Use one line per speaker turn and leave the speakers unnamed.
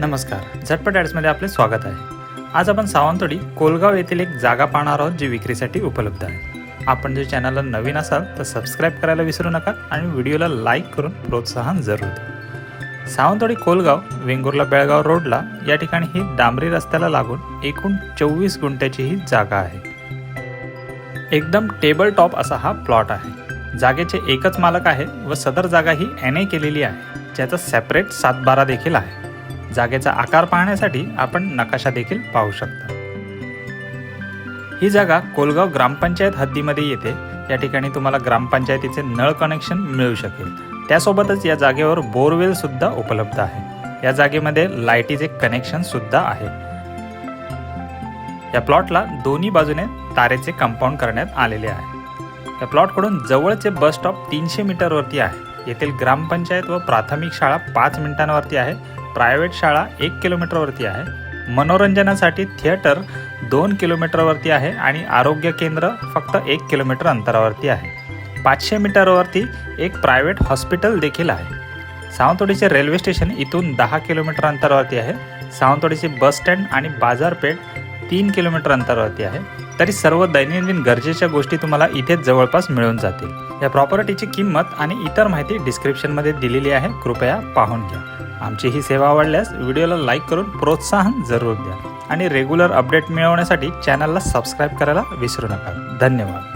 नमस्कार. झटपट ॲड्समध्ये आपले स्वागत आहे. आज आपण सावंतवाडी कोलगाव येथील एक जागा पाहणार आहोत जी विक्रीसाठी उपलब्ध आहे. आपण जर चॅनलला नवीन असाल तर सबस्क्राईब करायला विसरू नका आणि व्हिडिओला लाईक करून प्रोत्साहन जरूर द्या. सावंतवाडी कोलगाव वेंगुर्ला बेळगाव रोडला या ठिकाणी ही डांबरी रस्त्याला लागून एकूण चोवीस गुंठ्याची ही जागा आहे. एकदम टेबल टॉप असा हा प्लॉट आहे. जागेचे एकच मालक आहे व सदर जागा ही एन ए केलेली आहे ज्याचा सेपरेट सातबारा देखील आहे. जागेचा आकार पाहण्यासाठी आपण नकाशा देखील पाहू शकता. ही जागा कोलगाव ग्रामपंचायत हद्दीमध्ये येते. या ठिकाणी तुम्हाला ग्रामपंचायतीचे नळ कनेक्शन मिळू शकेल. त्यासोबतच या जागेवर बोरवेल सुद्धा उपलब्ध आहे. या जागेमध्ये लाईटीचे कनेक्शन सुद्धा आहे. या प्लॉटला दोन्ही बाजूने तारेचे कंपाऊंड करण्यात आलेले आहे. या प्लॉटकडून जवळचे बस स्टॉप तीनशे मीटरवरती आहे. येथील ग्रामपंचायत व प्राथमिक शाळा पाच मिनिटांवरती आहे. प्रायव्हेट शाळा एक किलोमीटरवरती आहे. मनोरंजनासाठी थिएटर दोन किलोमीटरवरती आहे आणि आरोग्य केंद्र फक्त एक किलोमीटर अंतरावरती आहे. पाचशे मीटरवरती एक प्रायव्हेट हॉस्पिटल देखील आहे. सावंतवाडीचे रेल्वे स्टेशन इथून दहा किलोमीटर अंतरावरती आहे. सावंतवाडीचे बस स्टँड आणि बाजारपेठ तीन किलोमीटर अंतरावरती आहे. तरी सर्व दैनंदिन गरजेच्या गोष्टी तुम्हाला इथेच जवळपास मिळून जातील. या प्रॉपर्टीची किंमत आणि इतर माहिती डिस्क्रिप्शनमध्ये दिलेली आहे. कृपया पाहून घ्या. आमची ही सेवा आवडल्यास व्हिडिओला लाईक करून प्रोत्साहन जरूर द्या. आणि रेग्युलर अपडेट मिळवण्यासाठी चॅनलला सबस्क्राईब करायला विसरू नका. धन्यवाद.